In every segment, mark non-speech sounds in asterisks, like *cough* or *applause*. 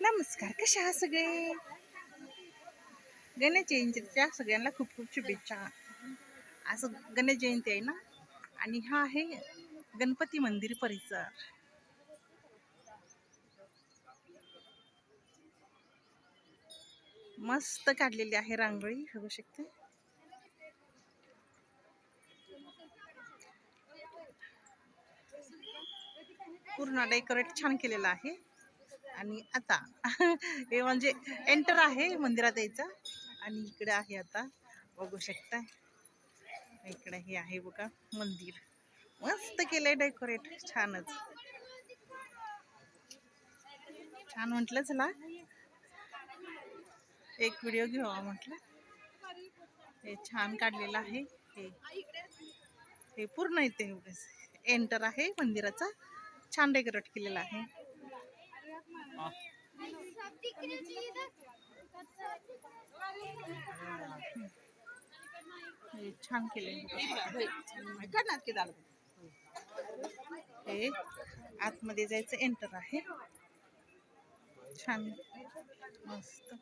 नमस्कार कशा आहात सगळे? गणेश जयंतीच्या सगळ्यांना खूप खूप शुभेच्छा. असं गणेश जयंती आहे ना? आणि हा आहे गणपती मंदिर परिसर. मस्त काढलेली आहे रांगोळी बघू शकते. पूर्ण डेकोरेट छान केलेलं आहे. आणि आता *laughs* हे म्हणजे एंटर आहे मंदिरात यायचं. आणि इकडे आहे आता बघू शकता इकडे हे आहे बघा मंदिर. मस्त केलंय डेकोरेट छानच. छान म्हटलं चला एक व्हिडिओ घेऊ म्हटलं. हे छान काढलेलं आहे. हे हे पूर्ण इथे एंटर आहे मंदिराचा. छान डेकोरेट केलेलं आहे. छान केले हे आतमध्ये जायचं एंटर आहे. छान मस्त.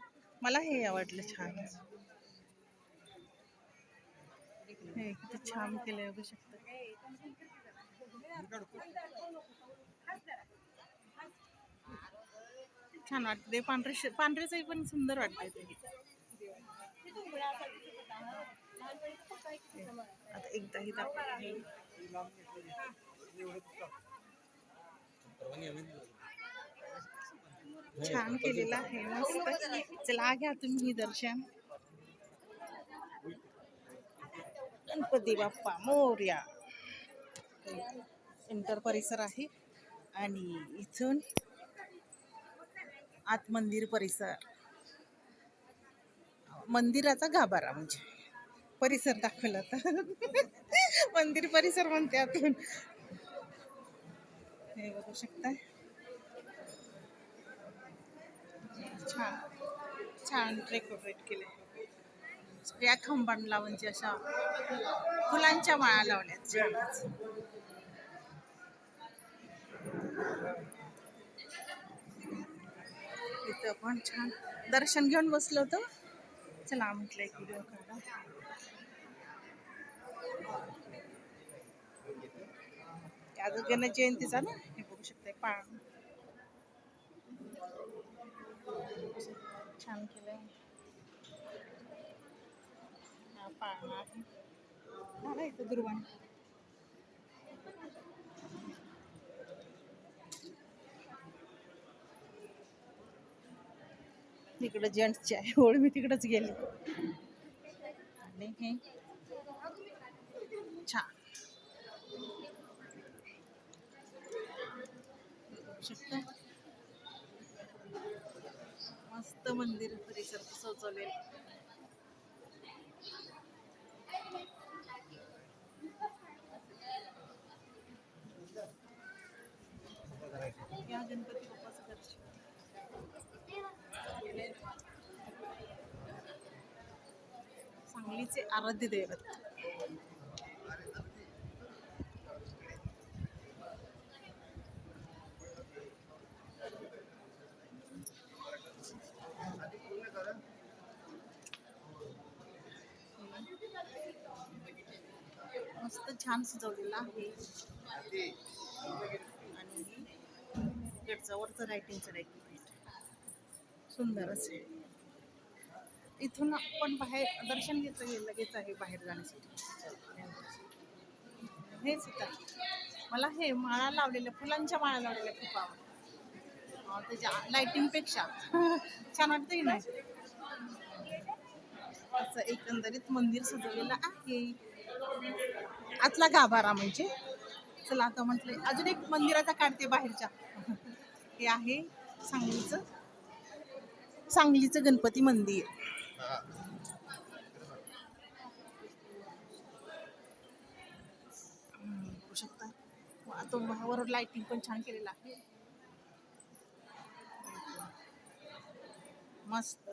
मला हे आवडलं छान. हे किती छान केलंय बघू शकता. छान वाटते. पांढरे पांढरेच पण सुंदर वाटतंय ते. आता एकदा ही छान केलेलं आहे. मस्त. चला घ्या तुम्ही दर्शन. गणपती बाप्पा मोर्या. इंटर परिसर आहे. आणि इथून आत मंदिर परिसर. मंदिराचा गाभारा म्हणजे. परिसर दाखवला तर. मंदिर परिसर म्हणते आतून. हे बघू शकताय. छान छान डेकोरेट केले या खांबांना म्हणजे अशा फुलांच्या माळा लावल्यात. इथं पण छान. दर्शन घेऊन बसलो होतो. चला म्हटलं एक व्हिडिओ काढा. आज गणेश जयंतीचा ना? हे बघू शकते पान छान केलंय. हा पाळणा आहे दुर्वाण तिकडं जेंट्सची आहे होळी मी तिकडंच गेली. आणि हे. छान. शकता? मस्त मंदिर परिसर सजवलेलं. या गणपती बाप्पाचं दर्शन सांगलीचे आराध्य दैवत. मस्त छान सजवलेलं आहे. आणि गेटचं वरचं रायटिंग डेकोरेट सुंदर आहे इथून आपण बाहेर दर्शन घेतलं गेलं लगेच आहे बाहेर जाण्यासाठी. हेच होतं. मला हे माळा लावलेल्या फुलांच्या माळा लावलेल्या खूप आवडतात. त्याच्या लाईटिंगपेक्षा *laughs* छान वाटतंय ना? असं एकंदरीत मंदिर सजवलेलं आहे. आतला गाभारा म्हणजे. चला आता म्हटलं अजून एक मंदिराचा काढते बाहेरच्या. *laughs* हे आहे सांगलीचं. सांगलीचं गणपती मंदिर. बघू शकता वर लाइटिंग पण छान केलेलं आहे मस्त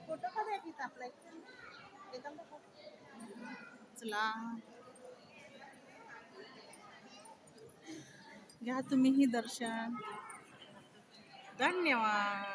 फोटो आपला चला घ्या तुम्हीही दर्शन. धन्यवाद